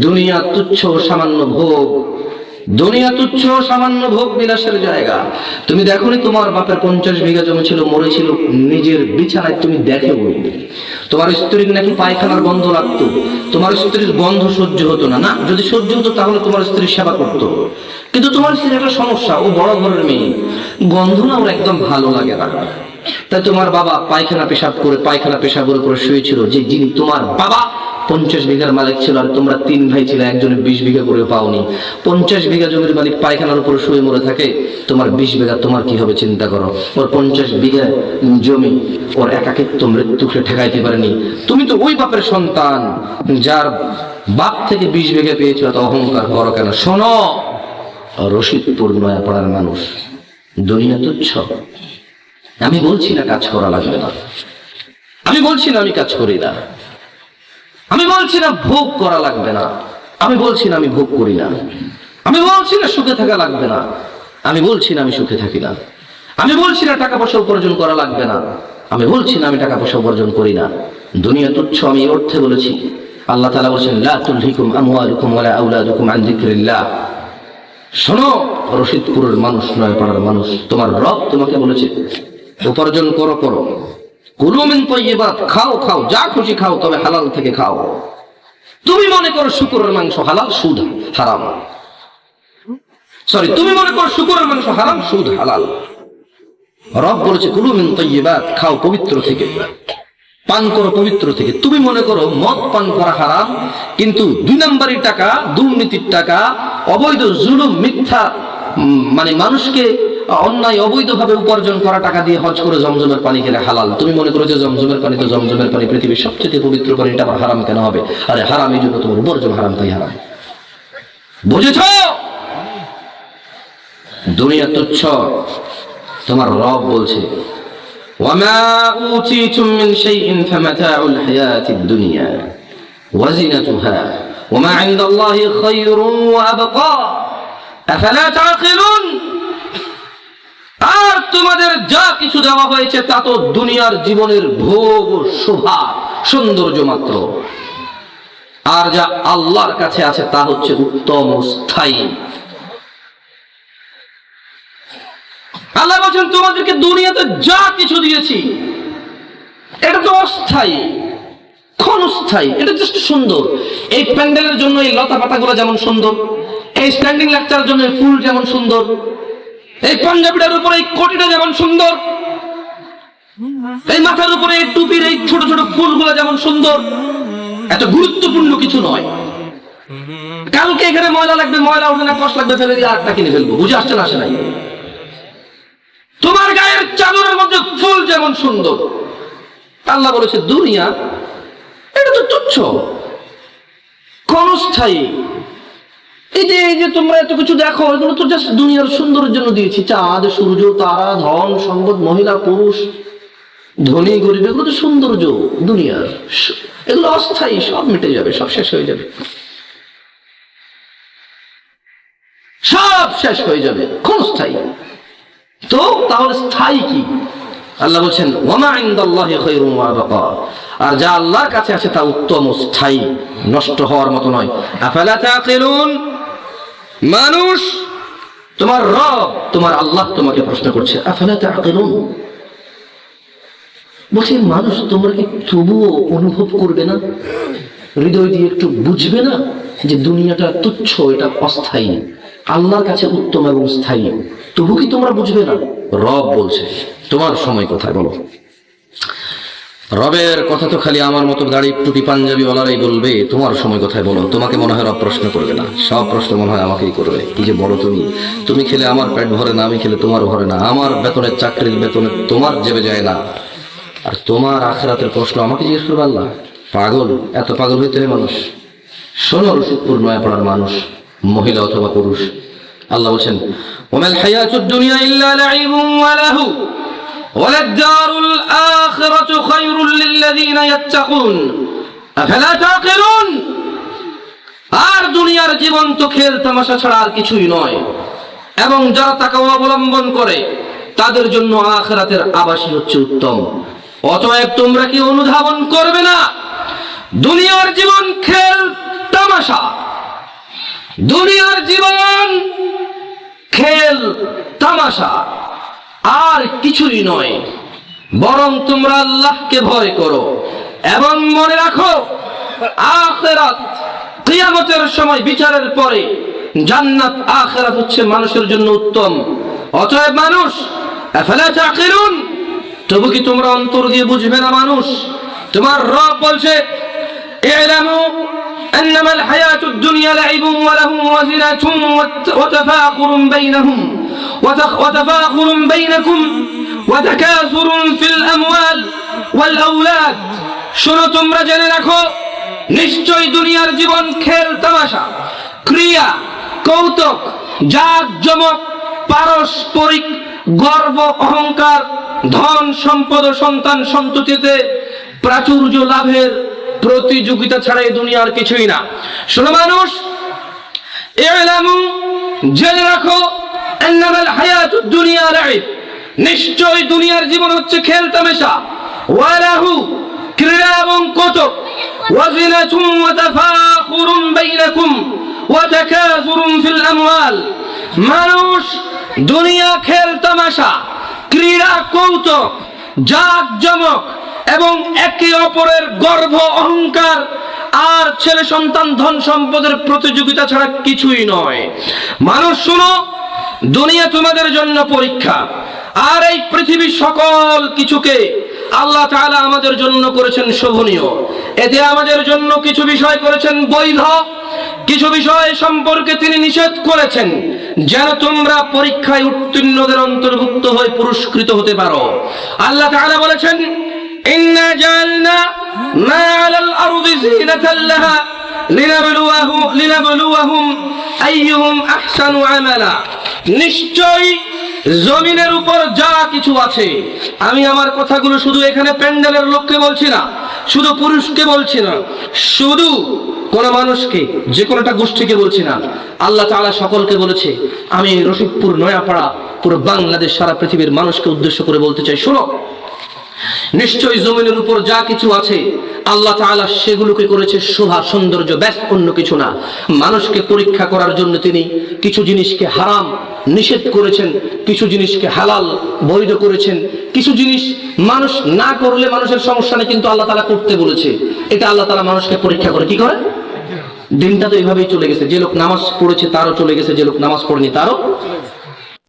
দুনিয়া তুচ্ছ সামান্য ভোগ। দুনিয়া তুচ্ছ সামান্য ভোগ বিলাসের জায়গা। তুমি দেখোনি তোমার বাপের পঞ্চাশ বিঘা জমি ছিল, মরেছিল, নিজের বিছানায় তুমি দেখে তোমার স্ত্রীর নাকি পায়খানার গন্ধ লাগতো, তোমার স্ত্রীর গন্ধ সহ্য হতো না না? যদি সহ্য হতো তাহলে তোমার স্ত্রীর সেবা করতো। কিন্তু তোমার স্ত্রীর একটা সমস্যা, ও বড় ঘরের মেয়ে। গন্ধ না ওর একদম ভালো লাগে না। তাই তোমার বাবা পায়খানা পেশাব করে, পায়খানা পেশাবের উপরে শুয়েছিল, যে যিনি তোমার বাবা পঞ্চাশ বিঘার মালিক ছিল আর তোমরা তিন ভাই ছিল, একজনে বিশ বিঘা করে পাওনি। পঞ্চাশ বিঘা জমির মালিক পায়খানার উপরে শুয়ে মরে থাকে, তোমার বিশ বিঘা তোমার কি হবে চিন্তা করো। ওর পঞ্চাশ বিঘা জমি, ওর একাকিত্ব মৃত্যুকে ঠেকাইতে পারেনি। তুমি তো ওই বাপের সন্তান, যার বাপ থেকে বিশ বিঘা পেয়েছিল, তো অহংকার করো কেন? শোনো, রশিদপুর নয়াপাড়ার মানুষ, দুনিয়া তুচ্ছ। আমি বলছি না কাজ করা লাগবে না। আমি বলছি না আমি কাজ করি না। আমি বলছি না ভোগ করা লাগবে না। আমি বলছি না আমি ভোগ করি না। আমি বলছি না সুখে থাকা লাগবে না। আমি বলছি না আমি সুখে থাকি না। আমি বলছি না টাকা পয়সা উপার্জন করা লাগবে না। আমি বলছি না আমি টাকা পয়সা উপার্জন করি না। দুনিয়া তুচ্ছ আমি এই অর্থে বলেছি। আল্লাহ তালা বলছেন শোনো, রশিদপুরের মানুষ নয় পাড়ার মানুষ, তোমার রব তোমাকে বলেছে, উপার্জন করো করো। কুলু মিন তৈবাত খাও খাও, যা খুশি খাও, তবে হালাল থেকে খাও। তুমি মনে করো শুকুরের মাংস হালাল, সুদ হারাম। সরি তুমি মনে করো শুকুরের মাংস হারাম, সুদ হালাল। রব বলেছে কুলু মিন তৈবাত খাও পবিত্র থেকে। পান করো পবিত্র থেকে। তুমি মনে করো মদ পান করা হারাম, কিন্তু দুই নম্বরই টাকা, দুর্নীতির টাকা, অবৈধ জুলুম, মিথ্যা মানে মানুষকে অন্যায় অবৈধভাবে উপার্জন করা টাকা দিয়ে হজ করে জমজমের পানি খেলে হালাল তুমি মনে করো যে জমজমের পানি তো জমজমের পানি পৃথিবীর সবচেয়ে পবিত্র পানি এটা আবার হারাম কেন হবে আরে হারাম এই জন্য তোমার উপার্জন হারাম তাই হারাম বুঝেছ দুনিয়া তুচ্ছ তোমার রব বলছে وما أوتيتم من شيء فمتاع الحياة الدنيا وزنتها وما عند الله خير وأبقى أفلا تعقلون আর তোমাদের যা কিছু দেওয়া হয়েছে তা তো দুনিয়ার জীবনের ভোগ শোভা, সৌন্দর্য মাত্র। আর যা আল্লাহর কাছে আছে তা হচ্ছে উত্তম স্থায়ী। আল্লাহ বলছেন, তোমাদেরকে দুনিয়াতে যা কিছু দিয়েছি, এটা তো অস্থায়ী, ক্ষণস্থায়ী, এটা জাস্ট সুন্দর। এই প্যান্ডেলের জন্য এই লতা পাতাগুলো যেমন সুন্দর, এই স্ট্যান্ডিং লেকচারের জন্য ফুল যেমন সুন্দর এই পাঞ্জাবিটার উপরে এই কোটিটা যেমন সুন্দর, এই মাথার উপরে এই টুপির এই ছোট ছোট ফুলগুলো যেমন সুন্দর, এত গুরুত্বপূর্ণ কিছু নয়। কালকে এখানে ময়লা লাগবে, ময়লা উঠে না কষ্ট লাগবে, ফেলে দিয়ে আরেকটা কিনে ফেলব। বুঝে আসছে না আসে নাই? তোমার গায়ের চাদরের মধ্যে ফুল যেমন সুন্দর। আল্লাহ বলেছে, দুনিয়া, এটা তো তুচ্ছ। ক্ষণস্থায়ী। এই যে এই যে তোমরা এত কিছু দেখো, এগুলো তো জাস্ট দুনিয়ার জন্য দিয়েছি। চাঁদ, সূর্য, তারা, ধন, সম্পদ, মহিলা, পুরুষ, ধনী, গরিব, এগুলো তো সৌন্দর্য দুনিয়ার। এগুলো অস্থায়ী, সব মিটে যাবে, সব শেষ হয়ে যাবে। সব শেষ হয়ে যাবে ক্ষণস্থায়ী তো, তাহলে স্থায়ী কি? আল্লাহ বলছেন, ওমা আর যা আল্লাহর কাছে আছে, তা উত্তম স্থায়ী, নষ্ট হওয়ার মতো নয়। আফালা তাকিলুন? মানুষ, তোমার রব, তোমার আল্লাহ তোমাকে প্রশ্ন করছে বলছে, মানুষ তোমরা কি তবুও অনুভব করবে না? হৃদয় দিয়ে একটু বুঝবে না যে দুনিয়াটা তুচ্ছ, এটা অস্থায়ী? আল্লাহর কাছে উত্তম এবং স্থায়ী। তবু কি তোমরা বুঝবে না? রব বলছে, তোমার সময় কোথায় বলো? রবের কথা তো খালি আমার মতো গাড়ি টুটি পাঞ্জাবি ওলারাই বলবে। তোমার সময় কথায় বলো। তোমাকে মনে হয় রব প্রশ্ন করবে না। সব প্রশ্ন মনে হয় আমাকেই করবে। কি যে বলো তুমি? তুমি খেলে আমার পেট ভরে না, আমি খেলে তোমার ভরে না। আমার বেতনের চাকরির বেতনে তোমার জেবে যায় না। আর তোমার আখরাতের প্রশ্ন আমাকে জিজ্ঞেস করবে আল্লাহ। পাগল? এত পাগল হইতে হয় মানুষ। শোনো রসুদপুর পড়ার মানুষ, মহিলা অথবা পুরুষ। আল্লাহ বলছেন, ওমেল হাইয়া দুনিয়া ইল্লা লাইবুম ওয়া লাহু ওয়া লাদ দারুল আখ আর দুনিয়ার জীবন তো খেল তামাশা ছাড়া আর কিছুই নয়। এবং যারা তাকে অবলম্বন করে, তাদের জন্য আখরাতের আবাসী হচ্ছে উত্তম। অতএব তোমরা কি অনুধাবন করবে না? দুনিয়ার জীবন খেল তামাশা। দুনিয়ার জীবন খেল তামাশা। আর কিছুই নয়। বরং তোমরা আল্লাহকে ভয় করো এবং মনে রাখো আখেরাত কিয়ামতের সময় বিচারের পরে জান্নাত আখেরাত হচ্ছে মানুষের জন্য উত্তম অতএব মানুষ আফালা তাকিলুন তবু কি তোমরা অন্তর দিয়ে বুঝবে না মানুষ তোমার রব বলছে اعلموا انما الحياة الدنيا لعب وله وزنة وت- وتفاخر بينهم وتخ- وتفاخر بينكم وتكاثر في الاموال والاولاد শোনো তোমরা জেনে রাখো নিশ্চয় দুনিয়ার জীবন খেল তামাশা ক্রিয়া কৌতুক জাগ জমক পারস্পরিক গর্ব অহংকার ধন সম্পদ ও সন্তান সন্ততিতে প্রাচুর্য লাভের প্রতিযোগিতা ছাড়া এই দুনিয়ার কিছুই না শোনো মানুষ এলামু জেনে রাখো আন্নামাল হায়াতুদ দুনিয়া লাইব নিশ্চয় দুনিয়ার জীবন হচ্ছে খেল তামাশা। ওয়ালাহু ক্রীড়া এবং কৌতুক। ওয়াজিনাতুম ওয়া তাফাখুরুম বাইনাকুম ওয়া তাকাসুরুম ফিল আমওয়াল। মানুষ দুনিয়া খেল তামাশা, ক্রীড়া কৌতুক জাক জমক এবং একে অপরের গর্ব অহংকার আর ছেলে সন্তান ধন সম্পদের প্রতিযোগিতা ছাড়া কিছুই নয়। মানুষ শুনো, দুনিয়া তোমাদের জন্য পরীক্ষা। আর এই পৃথিবীর সকল কিছুকে আল্লাহ তাআলা আমাদের জন্য করেছেন শোভনীয়। এতে আমাদের জন্য কিছু বিষয় করেছেন বৈধ, কিছু বিষয় সম্পর্কে তিনি নিষেধ করেছেন। যেন তোমরা পরীক্ষায় উত্তীর্ণদের অন্তর্ভুক্ত হয়ে পুরস্কৃত হতে পারো। আল্লাহ তাআলা বলেছেন, ইন্না জাআলনা মা আলাল আরদি জিনাতাল লাহা লিনাবলুয়াহুম লিনাবলুয়াহুম আইয়ুহুম আহসানু আমালা। নিশ্চয় জমিনের উপর যা কিছু আছে, আমি আমার কথাগুলো শুধু এখানে প্যান্ডেলের লোককে বলছি না, শুধু পুরুষকে বলছি না, শুধু কোন মানুষকে, যে কোনোটা গোষ্ঠীকে বলছি না, আল্লাহ তালা সকলকে বলেছে, আমি রশিদপুর, নয়াপাড়া, পুরো বাংলাদেশ, সারা পৃথিবীর মানুষকে উদ্দেশ্য করে বলতে চাই, শোনো। নিশ্চয়ই জমিনের উপর যা কিছু আছে, আল্লাহ তাআলা সেগুলোকে করেছে শোভা, সৌন্দর্য ব্যাস অন্য কিছু না। মানুষকে পরীক্ষা করার জন্য তিনি কিছু জিনিসকে হারাম নিষেধ করেছেন, কিছু জিনিসকে হালাল বৈধ করেছেন, কিছু জিনিস মানুষ না করলে মানুষের সমস্যা নেই, কিন্তু আল্লাহ তাআলা করতে বলেছে। এটা আল্লাহ তাআলা মানুষকে পরীক্ষা করে, কি করে? দিনটা তো এইভাবেই চলে গেছে, যে লোক নামাজ পড়েছে তারও চলে গেছে, যে লোক নামাজ পড়েনি তারও